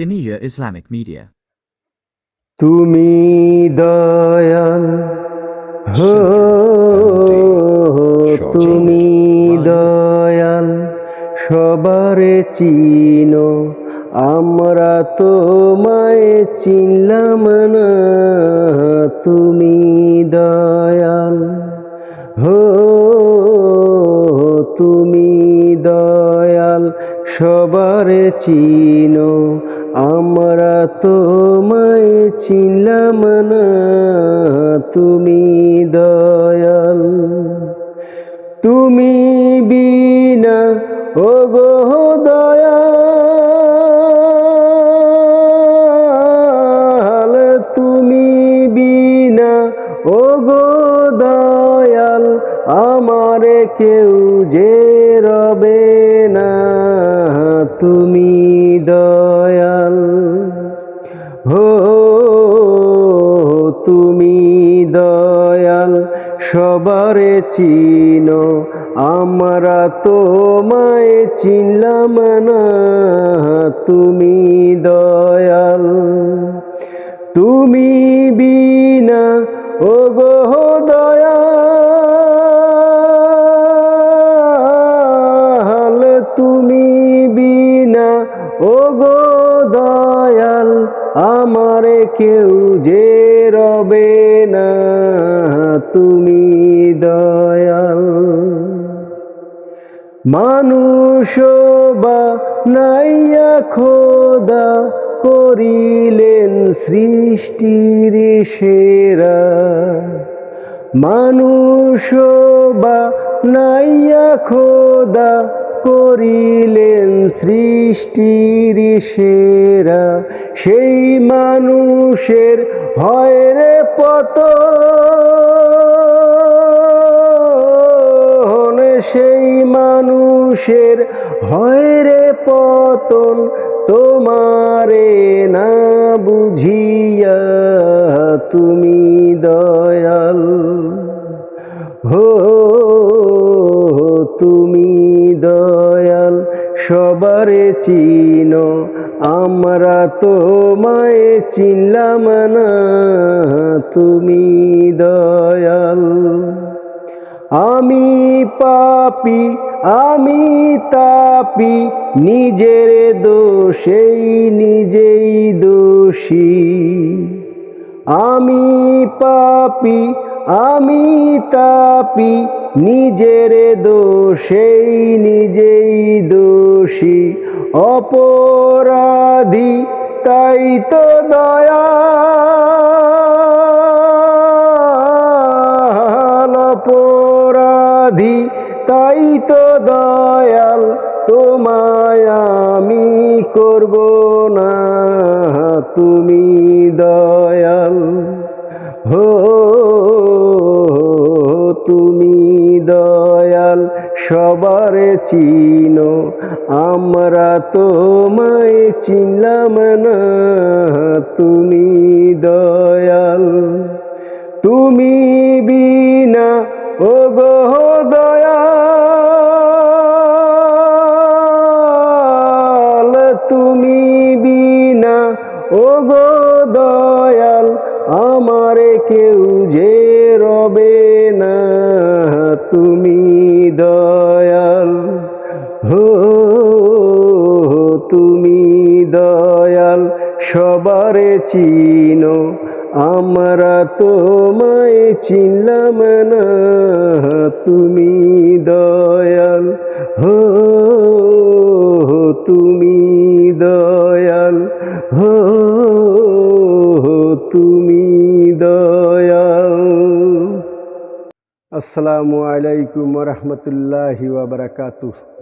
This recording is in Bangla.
Kaniya Islamic Media. তুমি দয়াল হো, তুমি দয়াল, সবারে চিনো, আমরা তোমায় চিনলাম না তুমি দয়াল হো, তুমি সবারে চিনো, আমরা তোমায় চিনলাম না। তুমি দয়াল, তুমি বিনা ও গো দয়াল, তুমি বিনা ও গো দয়াল, আমার কেউ যে রবে তুমি দয়াল, হো, তুমি দয়াল, সবারে চিনো, আমরা তোমায় চিনলাম না, তুমি দয়াল। তুমি বিনা ও গো আমার কেউ যে রবে না, তুমি দয়াল। মানুষ বা নাইয়া খোদা, করিলেন সৃষ্টির সেরা। মানুষ বা নাইয়া খোদা, করিলেন সৃষ্টির সেরা। সেই মানুষের হয় রে পত সেই মানুষের হয় রে পতন তোমারে না বুঝিয়া তুমি দয়াল। হো, তুমি দয়াল, সবারে চিনো আমরা তোমায় চিনলাম না, তুমি দয়াল। আমি পাপি, আমি তাপি, নিজের দোষেই নিজেই দোষী। আমি পাপি, আমি তাপি, নিজের দোষেই নিজেই দোষী। অপরাধী তাই তো দয়াল অপরাধী তাই তো দয়াল তোমায় আমি করব না তুমি দয়াল। হো তুমি সবার চিনো, আমরা তোমায় চিনলাম না। তুমি দয়াল, তুমি বিনা ও গো দয়াল, তুমি বিনা ও গো দয়াল, আমার কেউ যে রবে না। তুমি সবারে চিনো, আমরা তোমায় চিনলাম না, তুমি দয়াল, হো, তুমি দয়াল, হো, তুমি দয়াল। আসসালামু আলাইকুম রহমতুল্লাহি বারাকাতুহু।